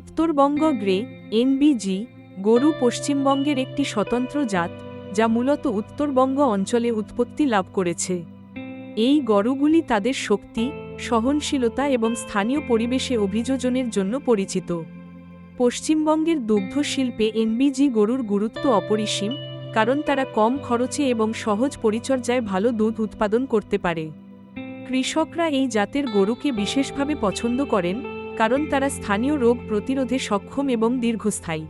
Uttarbanga grey এনবিজি গরু পশ্চিমবঙ্গের একটি স্বতন্ত্র জাত, যা মূলত উত্তরবঙ্গ অঞ্চলে উৎপত্তি লাভ করেছে। এই গরুগুলি তাদের শক্তি, সহনশীলতা এবং স্থানীয় পরিবেশে অভিযোজনের জন্য পরিচিত। পশ্চিমবঙ্গের দুগ্ধ শিল্পে এনবিজি গরুর গুরুত্ব অপরিসীম, কারণ তারা কম খরচে এবং সহজ পরিচর্যায় ভালো দুধ উৎপাদন করতে পারে। কৃষকরা এই জাতের গরুকে বিশেষভাবে পছন্দ করেন কারণ তারা স্থানীয় রোগ প্রতিরোধে সক্ষম এবং দীর্ঘস্থায়ী।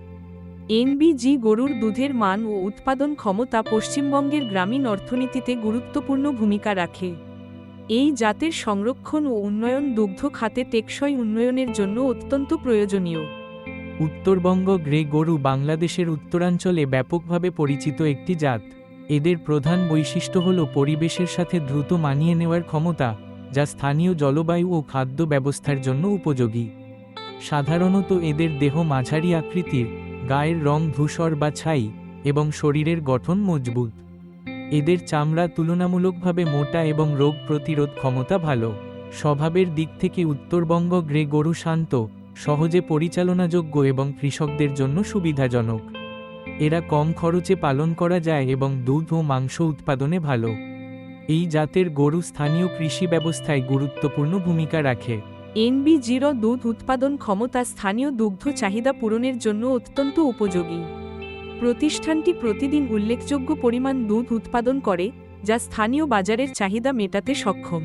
এনবিজি গরুর দুধের মান ও উৎপাদন ক্ষমতা পশ্চিমবঙ্গের গ্রামীণ অর্থনীতিতে গুরুত্বপূর্ণ ভূমিকা রাখে। এই জাতের সংরক্ষণ ও উন্নয়ন দুগ্ধ খাতে টেকসই উন্নয়নের জন্য অত্যন্ত প্রয়োজনীয়। উত্তরবঙ্গ গ্রে গরু বাংলাদেশের উত্তরাঞ্চলে ব্যাপকভাবে পরিচিত একটি জাত। এদের প্রধান বৈশিষ্ট্য হল পরিবেশের সাথে দ্রুত মানিয়ে নেওয়ার ক্ষমতা যা স্থানীয় জলবায়ু ও খাদ্য ব্যবস্থার জন্য উপযোগী। সাধারণত এদের দেহ মাঝারি আকৃতির, গায়ের রং ধূসর বা ছাই এবং শরীরের গঠন মজবুত। এদের চামড়া তুলনামূলকভাবে মোটা এবং রোগ প্রতিরোধ ক্ষমতা ভালো। স্বভাবের দিক থেকে উত্তরবঙ্গ গ্রে গরু শান্ত, সহজে পরিচালনাযোগ্য এবং কৃষকদের জন্য সুবিধাজনক। এরা কম খরচে পালন করা যায় এবং দুধ ও মাংস উৎপাদনে ভালো। এই জাতের গরু স্থানীয় কৃষি ব্যবস্থায় গুরুত্বপূর্ণ ভূমিকা রাখে। এনবি জিরো দুধ উৎপাদন ক্ষমতা স্থানীয় দুগ্ধ চাহিদা পূরণের জন্য অত্যন্ত উপযোগী। প্রতিষ্ঠানটি প্রতিদিন উল্লেখযোগ্য পরিমাণ দুধ উৎপাদন করে, যা স্থানীয় বাজারের চাহিদা মেটাতে সক্ষম।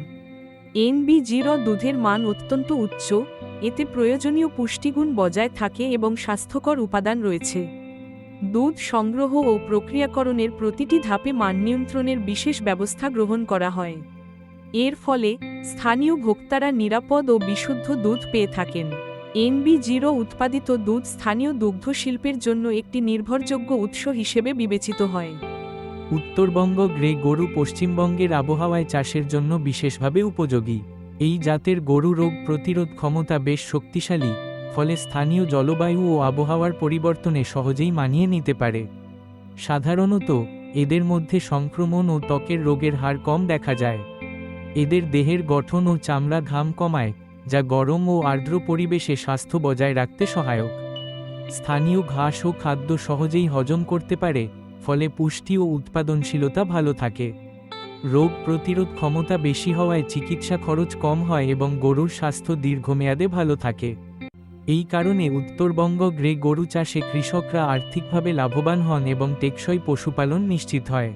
এনবি জিরো দুধের মান অত্যন্ত উচ্চ, এতে প্রয়োজনীয় পুষ্টিগুণ বজায় থাকে এবং স্বাস্থ্যকর উপাদান রয়েছে। দুধ সংগ্রহ ও প্রক্রিয়াকরণের প্রতিটি ধাপে মান নিয়ন্ত্রণের বিশেষ ব্যবস্থা গ্রহণ করা হয়। এর ফলে স্থানীয় ভোক্তারা নিরাপদ ও বিশুদ্ধ দুধ পেয়ে থাকেন। এনবি জিরো উৎপাদিত দুধ স্থানীয় দুগ্ধ শিল্পের জন্য একটি নির্ভরযোগ্য উৎস হিসেবে বিবেচিত হয়। উত্তরবঙ্গ, গ্রে গরু পশ্চিমবঙ্গের আবহাওয়ায় চাষের জন্য বিশেষভাবে উপযোগী। এই জাতের গরু রোগ প্রতিরোধ ক্ষমতা বেশ শক্তিশালী। ফলে স্থানীয় জলবায়ু ও আবহাওয়ার পরিবর্তনে সহজেই মানিয়ে নিতে পারে। সাধারণত, এদের মধ্যে সংক্রমণ ও ত্বকের রোগের হার কম দেখা যায়। এদের দেহের গঠন ও চামড়া ঘাম কমায়, যা গরম ও আর্দ্র পরিবেশে স্বাস্থ্য বজায় রাখতে সহায়ক। স্থানীয় ঘাস ও খাদ্য সহজেই হজম করতে পারে, ফলে পুষ্টি ও উৎপাদনশীলতা ভালো থাকে। রোগ প্রতিরোধ ক্ষমতা বেশি হওয়ায় চিকিৎসা খরচ কম হয় এবং গরুর স্বাস্থ্য দীর্ঘমেয়াদে ভালো থাকে। এই কারণে উত্তরবঙ্গ গ্রে গরু চাষে কৃষকরা আর্থিকভাবে লাভবান হন এবং টেকসই পশুপালন নিশ্চিত হয়।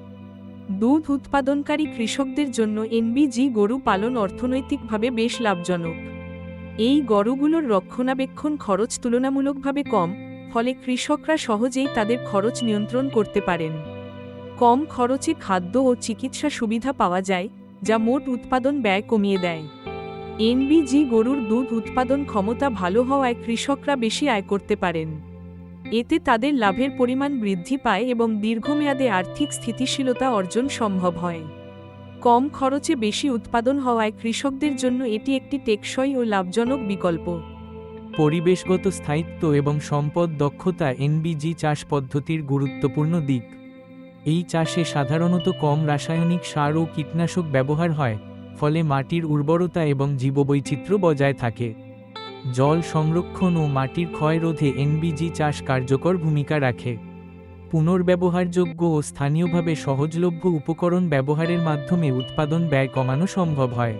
দুধ উৎপাদনকারী কৃষকদের জন্য এনবিজি গরু পালন অর্থনৈতিকভাবে বেশ লাভজনক। এই গরুগুলোর রক্ষণাবেক্ষণ খরচ তুলনামূলকভাবে কম, ফলে কৃষকরা সহজেই তাদের খরচ নিয়ন্ত্রণ করতে পারেন। কম খরচে খাদ্য ও চিকিৎসা সুবিধা পাওয়া যায়, যা মোট উৎপাদন ব্যয় কমিয়ে দেয়। এনবিজি গরুর দুধ উৎপাদন ক্ষমতা ভালো হওয়ায় কৃষকরা বেশি আয় করতে পারেন। এতে তাদের লাভের পরিমাণ বৃদ্ধি পায় এবং দীর্ঘমেয়াদে আর্থিক স্থিতিশীলতা অর্জন সম্ভব হয়। কম খরচে বেশি উৎপাদন হওয়ায় কৃষকদের জন্য এটি একটি টেকসই ও লাভজনক বিকল্প। পরিবেশগত স্থায়িত্ব এবং সম্পদ দক্ষতা এনবিজি চাষ পদ্ধতির গুরুত্বপূর্ণ দিক। এই চাষে সাধারণত কম রাসায়নিক সার ও কীটনাশক ব্যবহার হয়। ফলে মাটির উর্বরতা এবং জীববৈচিত্র্য বজায় থাকে। জল সংরক্ষণ ও মাটির ক্ষয় রোধে এনবিজি চাষ কার্যকর ভূমিকা রাখে। পুনর্ব্যবহারযোগ্য ও স্থানীয়ভাবে সহজলভ্য উপকরণ ব্যবহারের মাধ্যমে উৎপাদন ব্যয় কমানো সম্ভব হয়।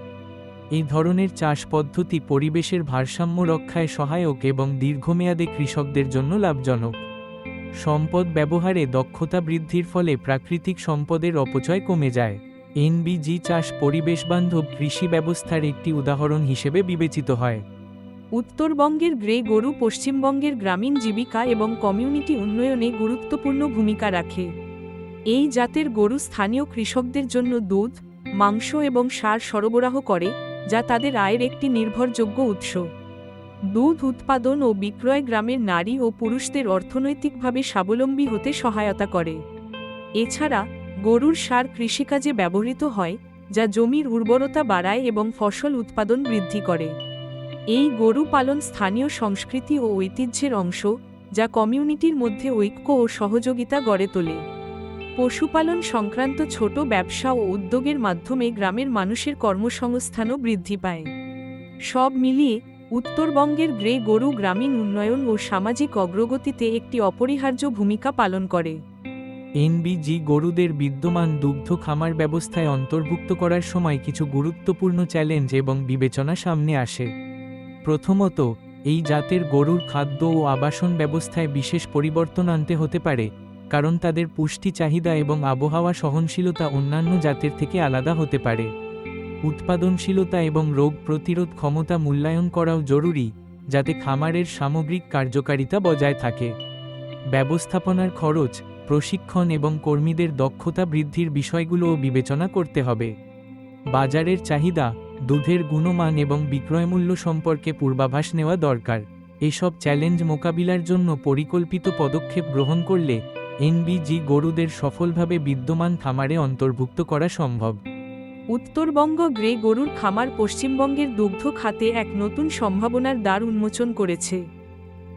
এই ধরনের চাষ পদ্ধতি পরিবেশের ভারসাম্য রক্ষায় সহায়ক এবং দীর্ঘমেয়াদে কৃষকদের জন্য লাভজনক। সম্পদ ব্যবহারে দক্ষতা বৃদ্ধির ফলে প্রাকৃতিক সম্পদের অপচয় কমে যায়। এনবিজি চাষ পরিবেশবান্ধব কৃষি ব্যবস্থার একটি উদাহরণ হিসেবে বিবেচিত হয়। উত্তরবঙ্গের গ্রে গরু পশ্চিমবঙ্গের গ্রামীণ জীবিকা এবং কমিউনিটি উন্নয়নে গুরুত্বপূর্ণ ভূমিকা রাখে। এই জাতের গরু স্থানীয় কৃষকদের জন্য দুধ, মাংস এবং সার সরবরাহ করে, যা তাদের আয়ের একটি নির্ভরযোগ্য উৎস। দুধ উৎপাদন ও বিক্রয় গ্রামের নারী ও পুরুষদের অর্থনৈতিকভাবে স্বাবলম্বী হতে সহায়তা করে। এছাড়া গরুর সার কৃষিকাজে ব্যবহৃত হয়, যা জমির উর্বরতা বাড়ায় এবং ফসল উৎপাদন বৃদ্ধি করে। এই গরু পালন স্থানীয় সংস্কৃতি ও ঐতিহ্যের অংশ, যা কমিউনিটির মধ্যে ঐক্য ও সহযোগিতা গড়ে তোলে। পশুপালন সংক্রান্ত ছোট ব্যবসা ও উদ্যোগের মাধ্যমে গ্রামের মানুষের কর্মসংস্থানও বৃদ্ধি পায়। সব মিলিয়ে, উত্তরবঙ্গের গ্রে গরু গ্রামীণ উন্নয়ন ও সামাজিক অগ্রগতিতে একটি অপরিহার্য ভূমিকা পালন করে। এনবিজি গরুদের বিদ্যমান দুগ্ধ খামার ব্যবস্থায় অন্তর্ভুক্ত করার সময় কিছু গুরুত্বপূর্ণ চ্যালেঞ্জ এবং বিবেচনা সামনে আসে। প্রথমত, এই জাতের গরুর খাদ্য ও আবাসন ব্যবস্থায় বিশেষ পরিবর্তন আনতে হতে পারে, কারণ তাদের পুষ্টি চাহিদা এবং আবহাওয়া সহনশীলতা অন্যান্য জাতের থেকে আলাদা হতে পারে। উৎপাদনশীলতা এবং রোগ প্রতিরোধ ক্ষমতা মূল্যায়ন করাও জরুরি, যাতে খামারের সামগ্রিক কার্যকারিতা বজায় থাকে। ব্যবস্থাপনার খরচ প্রশিক্ষণ এবং কর্মীদের দক্ষতা বৃদ্ধির বিষয়গুলোও বিবেচনা করতে হবে। বাজারের চাহিদা, দুধের গুণমান এবং বিক্রয়মূল্য সম্পর্কে পূর্বাভাস নেওয়া দরকার। এসব চ্যালেঞ্জ মোকাবিলার জন্য পরিকল্পিত পদক্ষেপ গ্রহণ করলে এনবিজি গরুদের সফলভাবে বিদ্যমান খামারে অন্তর্ভুক্ত করা সম্ভব। উত্তরবঙ্গ গ্রে গরুর খামার পশ্চিমবঙ্গের দুগ্ধ খাতে এক নতুন সম্ভাবনার দ্বার উন্মোচন করেছে।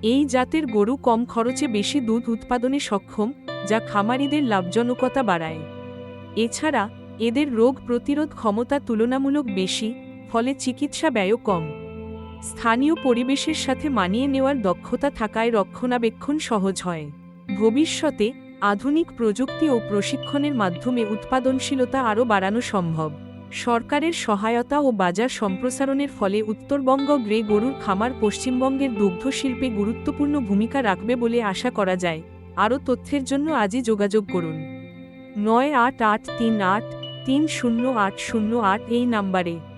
এই জাতের গরু কম খরচে বেশি দুধ উৎপাদনে সক্ষম যা খামারিদের লাভজনকতা বাড়ায়। এছাড়া এদের রোগ প্রতিরোধ ক্ষমতা তুলনামূলক বেশি, ফলে চিকিৎসা ব্যয়ও কম। স্থানীয় পরিবেশের সাথে মানিয়ে নেওয়ার দক্ষতা থাকায় রক্ষণাবেক্ষণ সহজ হয়। ভবিষ্যতে আধুনিক প্রযুক্তি ও প্রশিক্ষণের মাধ্যমে উৎপাদনশীলতা আরও বাড়ানো সম্ভব। সরকারের সহায়তা ও বাজার সম্প্রসারণের ফলে উত্তরবঙ্গ গ্রে গরুর খামার পশ্চিমবঙ্গের দুগ্ধ শিল্পে গুরুত্বপূর্ণ ভূমিকা রাখবে বলে আশা করা যায়। আরও তথ্যের জন্য আজই যোগাযোগ করুন। নয় আট আট তিন আট তিন শূন্য আট শূন্য আট এই নাম্বারে।